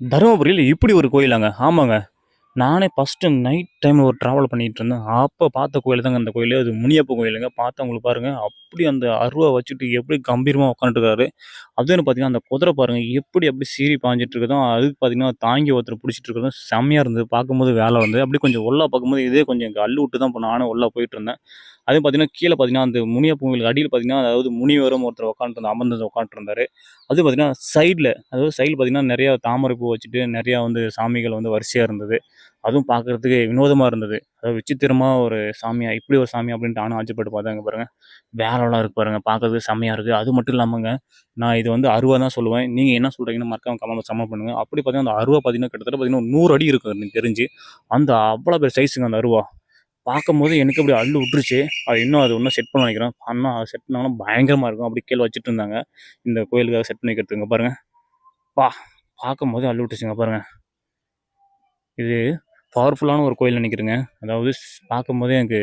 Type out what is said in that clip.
தருமபுரியில் இப்படி ஒரு கோயிலாங்க. ஆமாங்க. நானே ஃபஸ்ட்டு நைட் டைம் ஒரு ட்ராவல் பண்ணிகிட்டு இருந்தேன். அப்போ பார்த்த கோயில் தாங்க அந்த கோயில். அது முனியப்ப கோயிலுங்க. பார்த்தவங்களுக்கு பாருங்கள் அப்படி அந்த அருவா வச்சுட்டு எப்படி கம்பீரமாக உட்காந்துருக்காரு அதுன்னு பார்த்தீங்கன்னா அந்த குதிரை பாருங்கள் எப்படி அப்படி சீரி பாஞ்சிட்டு இருக்குதோ அதுக்கு பார்த்தீங்கன்னா தாங்கி ஒருத்தர் பிடிச்சிட்டு இருக்கதும் செம்மையாக இருந்தது. பார்க்கும்போது வேலை வந்து அப்படி கொஞ்சம் உள்ளா பார்க்கும்போது இதே கொஞ்சம் எங்கள் அள்ளு விட்டு தான் இப்போ நானும் உள்ளே போயிட்டு இருந்தேன். அதே பார்த்தீங்கன்னா கீழே பார்த்தீங்கன்னா அந்த முனியப்ப கோயிலுக்கு அடியில் பார்த்தீங்கன்னா அதாவது முனிவரும் ஒருத்தர் உட்காந்துட்டு அமர்ந்து உட்காந்துருந்தாரு அது பார்த்தீங்கன்னா சைடில் அதாவது சைடில் பார்த்தீங்கன்னா நிறையா தாமரை பூ வச்சுட்டு நிறையா வந்து சாமிகள் வந்து வரிசையாக இருந்தது. அதுவும் பார்க்குறதுக்கு வினோதமாக இருந்தது. அதாவது விசித்திரமாக ஒரு சாமியாக இப்படி ஒரு சாமி அப்படின்ட்டு நானும் ஆச்சரியப்பட்டு பார்த்தாங்க பாருங்கள் வேலைலாம் இருக்கு பாருங்கள் பார்க்கறதுக்கு செம்மையாக இருக்குது அது மட்டும் இல்லாமங்க நான் இது வந்து அருவா தான் சொல்லுவேன். நீங்கள் என்ன சொல்கிறீங்கன்னு மறக்காம கமெண்ட் சமம் பண்ணுங்கள் அப்படி பார்த்தீங்கன்னா அந்த அருவா பார்த்தீங்கன்னா கிட்டத்தட்ட பார்த்தீங்கன்னா நூறு அடி இருக்கும் எனக்கு தெரிஞ்சு. அந்த அவ்வளோ பேர் சைஸுங்க அந்த அருவா. பார்க்கும்போது எனக்கு அப்படி அள்ளு விட்டுருச்சு. அது இன்னும் அது இன்னும் செட் பண்ண நினைக்கிறேன். பண்ணால் அது செட் பண்ணாங்கன்னா பயங்கரமாக இருக்கும். அப்படி கீழே வச்சுட்டு இருந்தாங்க. இந்த கோயிலுக்காக செட் பண்ணி வைக்கிறதுங்க பாருங்கள் பா பார்க்கும்போது அள்ளு விட்டுருச்சுங்க பாருங்கள் இது பவர்ஃபுல்லான ஒரு கோயில் நினைக்கிறேங்க. அதாவது பார்க்கும்போது பார்க்கும்போதே எனக்கு